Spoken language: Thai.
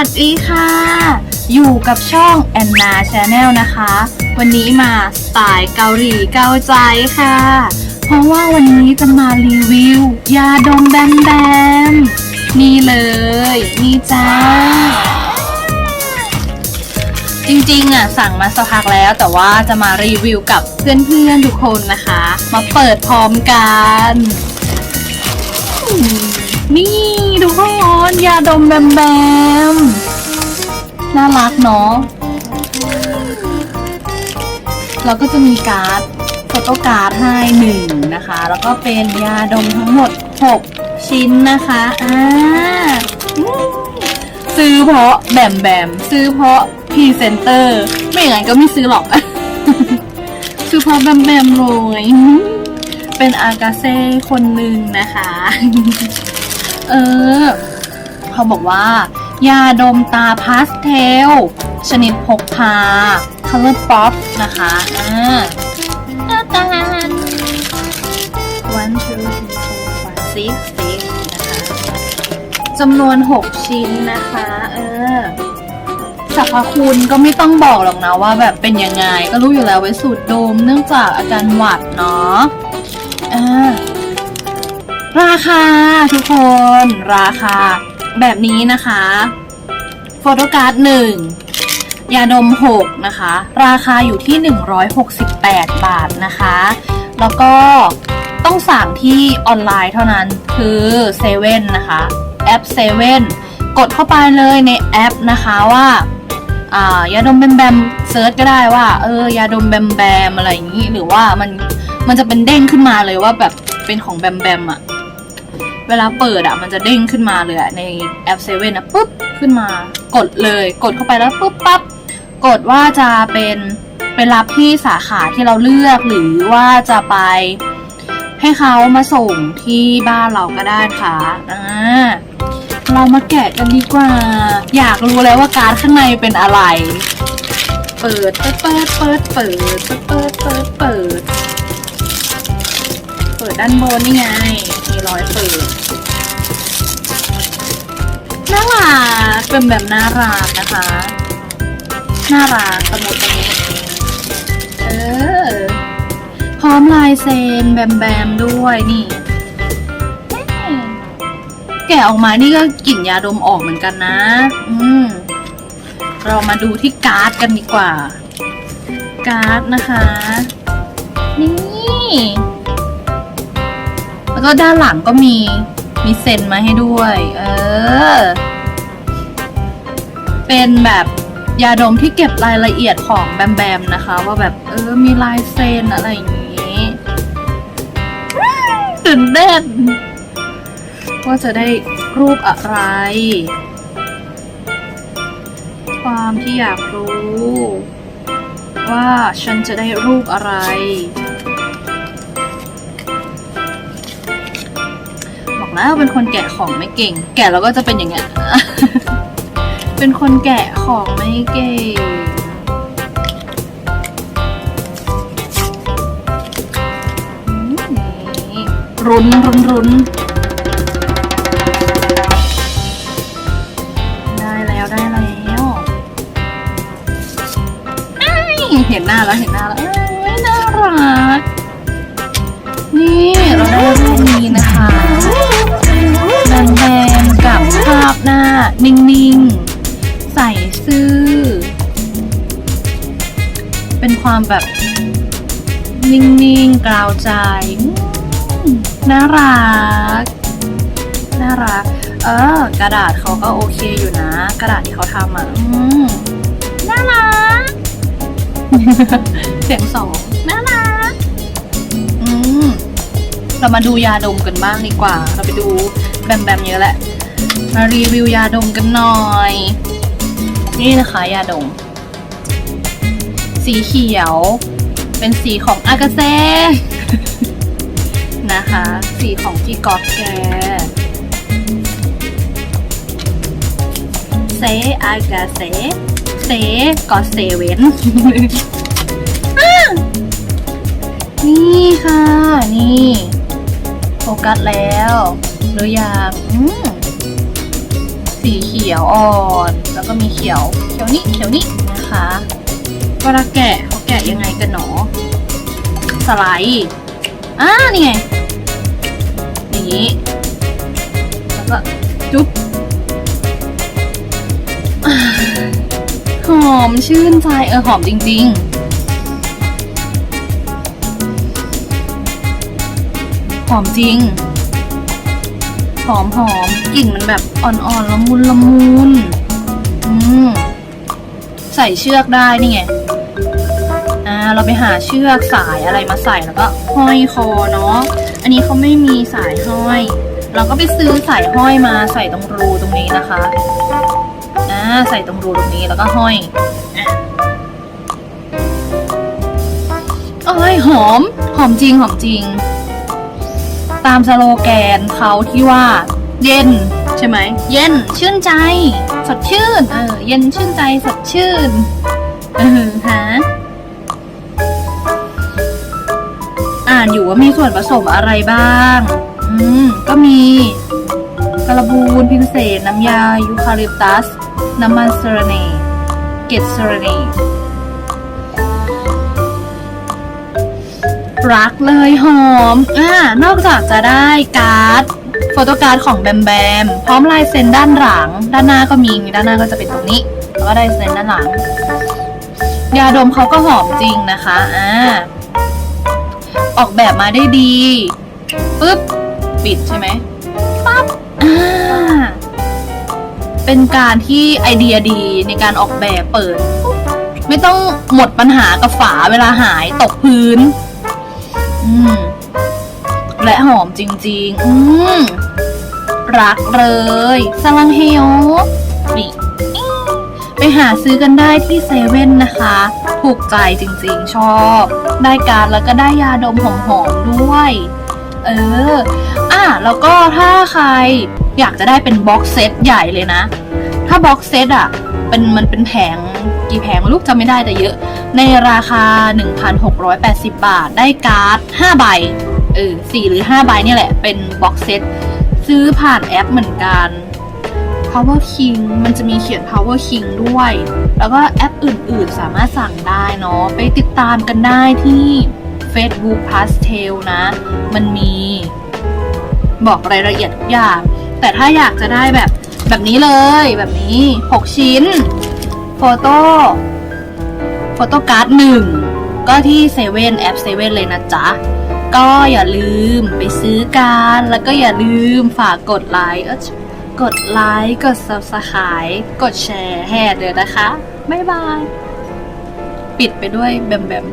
วัสดีค่ะ อยู่กับช่องแอนนาชาแนลนะคะ วันนี้มาสไตล์เกาหลีเกาใจค่ะ เพราะว่าวันนี้จะมารีวิวยาดมแบมแบมนี่เลย นี่จ้า จริงๆอะสั่งมาสักพักแล้วแต่ว่าจะมารีวิวกับเพื่อนๆทุกคนนะคะ มาเปิดพร้อมกันอื นี่ทุกคนยาดมแบมแบม น่ารักเนาะแล้วก็จะมีการ์ดโฟโต้การ์ดให้หนึ่งนะคะ แล้วก็เป็นยาดมทั้งหมด 6 ชิ้นนะคะอ่าซื้อเพราะแบมแบม ซื้อเพราะพรีเซนเตอร์ ไม่อย่างนั้นก็ไม่ซื้อหรอก ซื้อเพราะแบมแบมเลยเป็นอากาเซ่คนหนึ่งนะคะ เออ เขาบอกว่า ยาดมตาพาสเทล ชนิดพกพา Color Pop นะคะอ่าหน้าตา one two three four five six six นะคะจำนวน 6 ชิ้นนะคะ เออสรรพคุณก็ไม่ต้องบอกหรอกนะว่าแบบเป็นยังไง ก็รู้อยู่แล้วไว้สูดดมเนื่องจากอาการหวัดเนาะอ่า ราคาทุกคนราคาแบบนี้นะคะโฟโตการ์ดหนึ่งยาดม 6 นะคะ ราคาอยู่ที่ 168 บาทนะคะ แล้วก็ต้องสั่งที่ออนไลน์เท่านั้นคือเซเว่นนะคะแอปเซเว่นกดเข้าไปเลยในแอปนะคะว่าายาดมแบมแบมเซิร์ชก็ได้ว่าเออยาดมแบมแบมอะไรอย่างนี้ หรือว่ามันมันจะเป็นเด้งขึ้นมาเลยว่าแบบเป็นของแบมแบมอะ เวลาเปิดอะมันจะเด้งขึ้นมาเลยในแอปเซเว่นนะปุ๊บขึ้นมากดเลย กดเข้าไปแล้วปุ๊บปั๊บกดว่าจะเป็นไปรับที่สาขาที่เราเลือกหรือว่าจะไปให้เขามาส่งที่บ้านเราก็ได้ค่ะอ่าเรามาแกะกันดีกว่า อยากรู้แล้วว่าการ์ดข้างในเป็นอะไร เปิดเปิดเปิดเปิดเปิดเปิดเปิด ด้านบนนี่ไง มีรอยเปิดน่ารักเป็นแบบน่ารักนะคะ น่ารักตะมุตะมิเออ พร้อมลายเซ็นแบมแบมด้วยนี่ แกะออกมานี่ก็กลิ่นยาดมออกเหมือนกันนะ อืม เรามาดูที่การ์ดกันดีกว่า การ์ดนะคะ นี่ ก็ด้านหลังก็มีมีเซ็นมาให้ด้วย เออ เป็นแบบยาดมที่เก็บรายละเอียดของแบมแบมนะคะ ว่าแบบเออมีลายเซ็นอะไรอย่างนี้ตื่นเต้นว่าจะได้รูปอะไร ความที่อยากรู้ ว่าฉันจะได้รูปอะไร บอกแล้วเป็นคนแกะของไม่เก่ง แกะแล้วก็จะเป็นอย่างเงี้ย เป็นคนแกะของไม่เก่งนี่รุนรุนรุนได้แล้วได้แล้วเห็นหน้าแล้วเห็นหน้าแล้วน่ารัก นี่เราได้ นิ่งๆ ใส่ซื่อ เป็นความแบบ นิ่งๆ กล่าวใจ น่ารัก น่ารัก เออ กระดาษเขาก็โอเคอยู่นะ กระดาษที่เขาทำอะน่ารัก เสียงสองน่ารักอืมเรามาดูยาดมกันบ้างดีกว่า เราไปดูแบมแบมเยอะแหละ มารีวิวยาดมกันหน่อย นี่นะคะยาดม สีเขียว เป็นสีของอากาเซ่นะคะ สีของพี่ก๊อฟแกเซอากาเซเซก็เซเว่นนี่ค่ะ นี่ โฟกัสแล้วหรือยังอืม สีเขียวอ่อน แล้วก็มีเขียวเขียวนี้เขียวนี้นะคะเวลาแกะเขาแกะยังไงกันหนอ สไลด์อ่านี่ไงอย่างนี้ แล้วก็จุ๊บอหอมชื่นใจเออหอมจริง ๆ หอมจริง หอมหอมกลิ่นมันแบบอ่อนๆละมุนละมุนอืมใส่เชือกได้นี่ไงอ่าเราไปหาเชือกสายอะไรมาใส่แล้วก็ห้อยคอเนาะอันนี้เขาไม่มีสายห้อย เราก็ไปซื้อสายห้อยมาใส่ตรงรูตรงนี้นะคะอ่าใส่ตรงรูตรงนี้แล้วก็ห้อยอะเอ้ยหอม หอมจริงหอมจริง ตามสโลแกนเขาที่ว่า เย็นใช่ไหม เย็นชื่นใจ สดชื่น เออ เย็นชื่นใจสดชื่น เออฮะอ่านอยู่ว่ามีส่วนผสมอะไรบ้าง อืม ก็มีกระบูนพิมเสนน้ำยา ยูคาลิปตัส น้ำมันเซรเนเกตเซรเน รักเลยหอม อ่านอกจากจะได้การ์ดโฟโต้การ์ดของแบมแบม พร้อมลายเซ็นด้านหลัง ด้านหน้าก็มี ด้านหน้าก็จะเป็นตรงนี้ แล้วก็ได้เซ็นด้านหลัง ยาดมเขาก็หอมจริงนะคะ อ่า ออกแบบมาได้ดีปึ๊บ ปิดใช่ไหมปั๊บ อ่า เป็นการที่ไอเดียดีในการออกแบบเปิด ไม่ต้องหมดปัญหากับฝาเวลาหายตกพื้น อืมและหอมจริง ๆ อืมรักเลยสลังเฮโยนี่ไปหาซื้อกันได้ที่เซเว่นนะคะ ถูกใจจริงๆ ชอบ ได้การแล้วก็ได้ยาดมหอมๆด้วย เออ อะ แล้วก็ถ้าใครอยากจะได้เป็นบ็อกเซตใหญ่เลยนะ ถ้าบ็อกเซตอะ เป็นมันเป็นแผงกี่แผงไม่รู้จำไม่ได้แต่เยอะ ในราคา 1,680 บาท ได้การ์ด 5 ใบ เออ4หรือ 5 ใบเนี่ยแหละ เป็นบ็อกเซต ซื้อผ่านแอปเหมือนกัน Power King มันจะมีเขียน Power King ด้วย แล้วก็แอปอื่นๆ สามารถสั่งได้เนาะ ไปติดตามกันได้ที่ Facebook Pastel นะ มันมีบอกรายละเอียดทุกอย่าง แต่ถ้าอยากจะได้แบบ แบบนี้เลยแบบนี้ 6 ชิ้น โฟโต้โฟโต้การ์ดหนึ่งก็ที่เซเว่นแอปเซเว่นเลยนะจ๊ะ ก็อย่าลืมไปซื้อกัน แล้วก็อย่าลืมฝากกดไลค์กดไลค์กด subscribe กดแชร์แฮดเลยนะคะ บ๊ายบาย ปิดไปด้วยแบมแบม